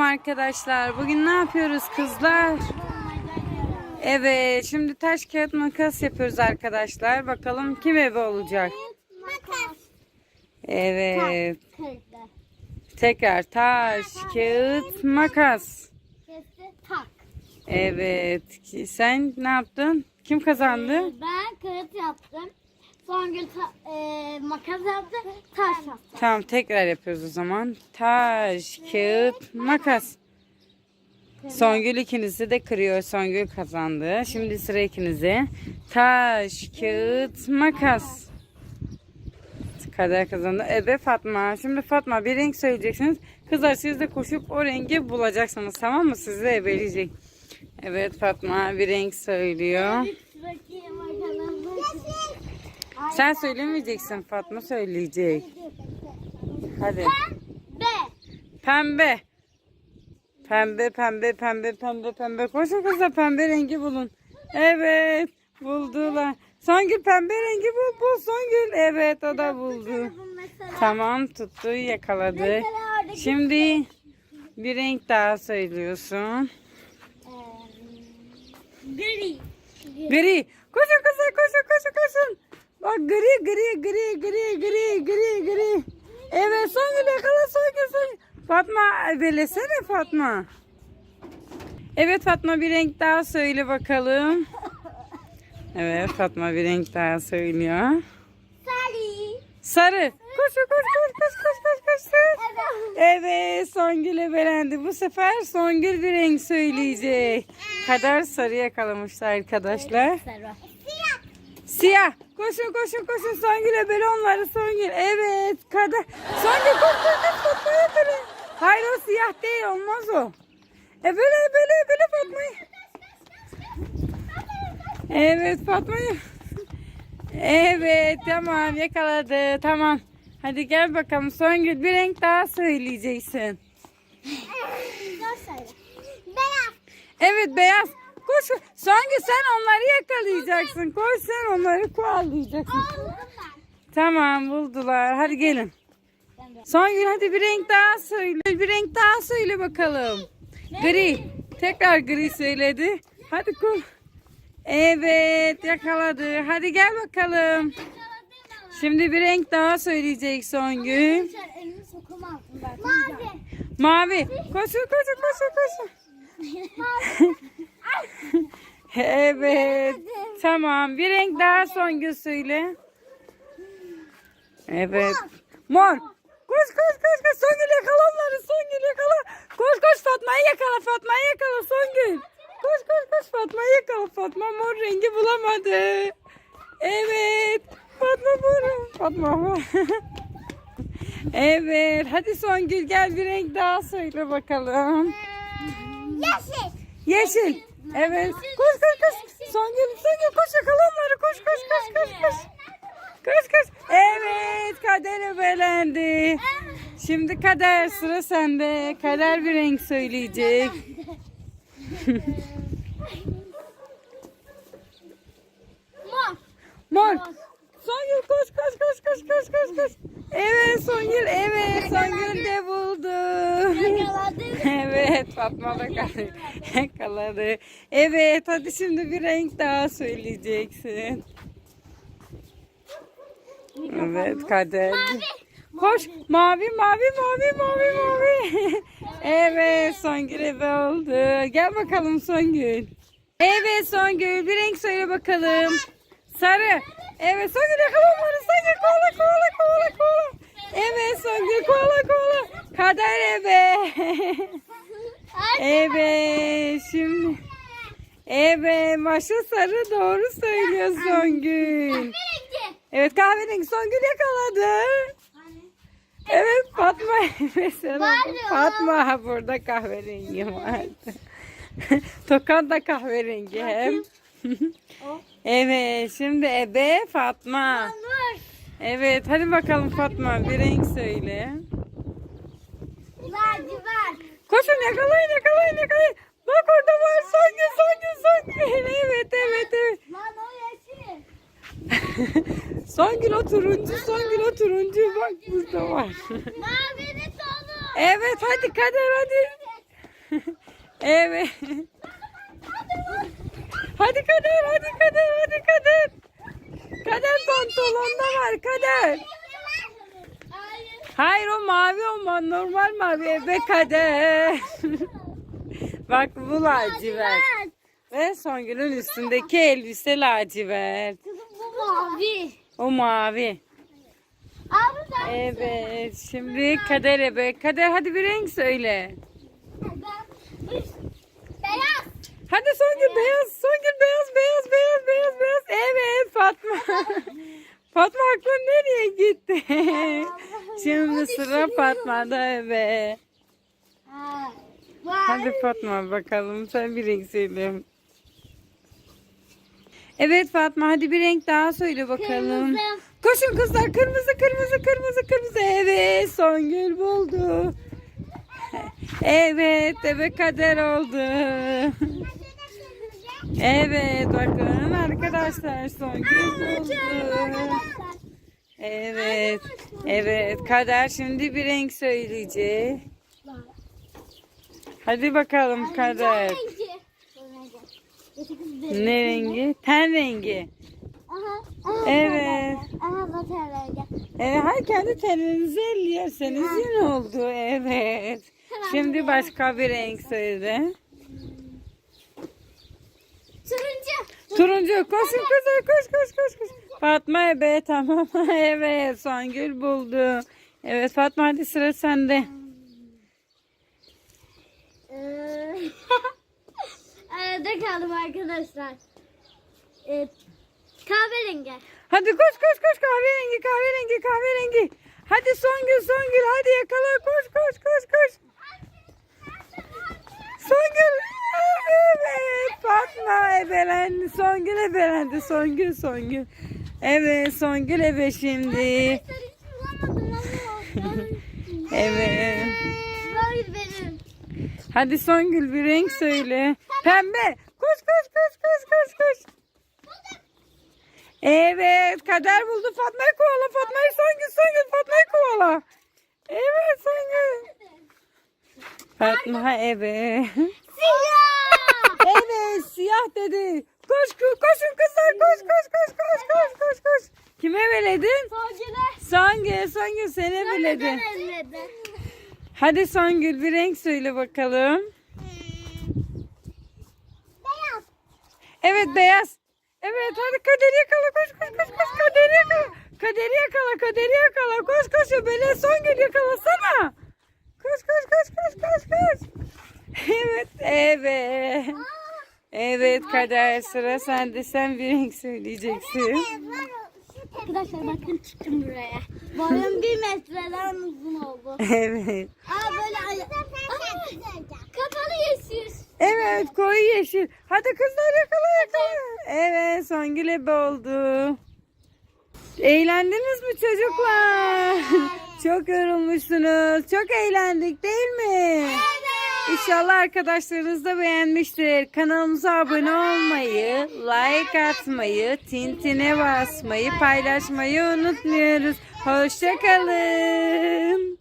Selam arkadaşlar. Bugün ne yapıyoruz kızlar? Evet, şimdi taş kağıt makas yapıyoruz arkadaşlar. Bakalım kim ebe olacak? Makas. Evet. Tekrar taş, kağıt, makas. Evet. Sen ne yaptın? Kim kazandı? Ben kağıt yaptım. Songül ta- e, makas yaptı. Taş yaptı. Tamam, tekrar yapıyoruz o zaman. Taş, kağıt, makas. Songül ikinizi de kırıyor. Songül kazandı. Şimdi sıra ikinize. Taş, kağıt, makas. Kader kazandı. Ebe Fatma. Şimdi Fatma bir renk söyleyeceksiniz. Kızlar siz de koşup o rengi bulacaksınız. Tamam mı? Sizi de ebeleyecek. Evet Fatma bir renk söylüyor. Sen söylemeyeceksin. Fatma söyleyecek. Hadi. B. Pembe. Pembe, pembe, pembe, pembe, pembe. Koşun kızlar pembe rengi bulun. Evet. Buldular. Songül pembe rengi bul, bul Songül. Evet o da buldu. Tamam tuttu yakaladı. Şimdi bir renk daha söylüyorsun. e, gri. Gri. Koşun kızlar koşun koşun. Gri gri gri gri gri gri. Evet Songül yakala Songül Songül. Fatma belesene Fatma. Evet Fatma bir renk daha söyle bakalım. Evet Fatma bir renk daha söylüyor. Sarı. Sarı. Koş koş koş koş koş koş koş. Evet. Evet Songül ebelendi. Bu sefer Songül bir renk söyleyecek. Kadar sarı yakalamışlar arkadaşlar. Sarı. Siyah. Koşun koşun koşun Songül ebele onları Songül. Evet. Kadar. Songül koş koş ebele. Hayır o siyah değil olmaz o. Ebele ebele ebele Fatma'yı. Evet Fatma'yı. Evet tamam yakaladı tamam. Hadi gel bakalım Songül bir renk daha söyleyeceksin. Beyaz. Evet beyaz. Koş. Songül sen onları yakalayacaksın. Koş sen onları ben. Tamam buldular. Hadi gelin. Songül hadi bir renk daha söyle. Bir renk daha söyle bakalım. Gri. Tekrar gri söyledi. Hadi kul. Evet yakaladı. Hadi gel bakalım. Şimdi bir renk daha söyleyecek sokamazsın ben. Mavi. Mavi. Koşun koşun koşun koşun. Evet. Tamam. Bir renk daha Songül söyle. Evet. Mor. Koş koş koş koş. Songül yakala onları. Songül yakala. Koş koş Fatma'yı yakala. Fatma'yı yakala Songül. Koş koş koş Fatma'yı yakala. Fatma mor rengi bulamadı. Evet. Fatma mor. Fatma mor. evet. Hadi Songül gel bir renk daha söyle bakalım. Yeşil. Yeşil. Evet. Koş koş koş. Songül, Songül koş yakala onları. Koş koş koş koş koş. Koş koş. Evet kader ebelendi. Şimdi kader sıra sende. Kader bir renk söyleyecek. Mor. Mor. Songül koş koş koş koş koş koş koş. Evet Songül evet Songül de buldu. Evet Fatma da yakaladı. yakaladı. Evet hadi şimdi bir renk daha söyleyeceksin. Evet kader. Koş mavi mavi mavi mavi mavi. evet Songül ebe oldu. Gel bakalım Songül. Evet Songül bir renk söyle bakalım. Sarı. Evet Songül yakala kovala kovala kovala kovala. Evet Songül kovala kovala. Kader ebe. Evet şimdi. Evet maşa sarı doğru söylüyor Songül. Evet kahverengi Songül yakaladı. Evet Fatma mesela Var. Fatma burada kahverengi vardı. Tokan da kahverengi hem. evet şimdi ebe Fatma. Evet hadi bakalım Fatma bir renk söyle. Lacivert. Koşun yakalayın yakalayın yakalayın. Bak orada var Songül Songül Songül. Evet evet evet. Lan o yeşil. Songül o turuncu Songül o turuncu bak burada var. Mavinin sonu. evet hadi kader hadi. Evet. Hadi Kader, hadi Kader, hadi Kader. Kader pantolonda var Kader. Hayır. O mavi o ma- normal mavi ebe Kader. Bak bu lacivert. Ve Songül'ün üstündeki elbise lacivert. Bu mavi. O mavi. Evet şimdi Kader ebe. Kader hadi bir renk söyle. Hadi Songül beyaz. Songül beyaz beyaz beyaz beyaz beyaz. Evet Fatma. Fatma aklın nereye gitti? Şimdi sıra Fatma'da. Ha. Hadi Fatma bakalım sen bir renk söyle. Evet Fatma hadi bir renk daha söyle bakalım. Kırmızı. Koşun kızlar kırmızı kırmızı kırmızı kırmızı. Evet Songül buldu. Evet ebe kader oldu. Evet bakın arkadaşlar Songül buldu. Evet. Evet kader şimdi bir renk söyleyecek. Hadi bakalım kader. Ne rengi? Ten rengi. Evet. Aha bu rengi. Evet, her kendi teninizi ellerseniz yine oldu. Evet. Şimdi başka bir renk söyle. Turuncu. Turuncu. Kızlar koş koş koş koş. Fatma ebe tamam. evet Songül buldu. Evet Fatma hadi sıra sende. Ee, Arada kaldım arkadaşlar. Ee, kahverengi. Hadi koş koş koş kahverengi kahverengi kahverengi. Hadi Songül Songül hadi yakala koş koş koş koş. Songül evet Fatma ebelendi Songül ebelendi Songül Songül. Evet Songül ebe şimdi. Evet. Hadi Songül bir renk söyle. Pembe. Koş koş koş koş koş koş. Evet kader buldu Fatma'yı kovala Fatma'yı Songül Songül Fatma'yı kovala. Evet Songül. Fatma evet. Siyah. Evet siyah dedi. Koş koş koşun kızlar koş koş koş koş koş koş koş. Kime veledin? Songül'e. Songül Songül seni veledi. elledi. Hadi Songül bir renk söyle bakalım. Beyaz. Evet beyaz. Evet hadi kaderi yakala koş koş koş koş kaderi yakala. Kaderi yakala kaderi yakala koş koş böyle Songül yakalasana. Koş koş koş koş koş koş. Evet evet. Evet kader sıra sende sen bir renk söyleyeceksin. Arkadaşlar bakın çıktım buraya. Boyum bir metreden uzun oldu. Evet. Aa böyle kapalı yeşil. Evet koyu yeşil. Hadi kızlar yakala yakala. Evet Songül ebe oldu. Eğlendiniz mi çocuklar? Çok yorulmuşsunuz. Çok eğlendik değil mi? İnşallah arkadaşlarınız da beğenmiştir. Kanalımıza abone olmayı, like atmayı, tintine basmayı, paylaşmayı unutmuyoruz. Hoşçakalın.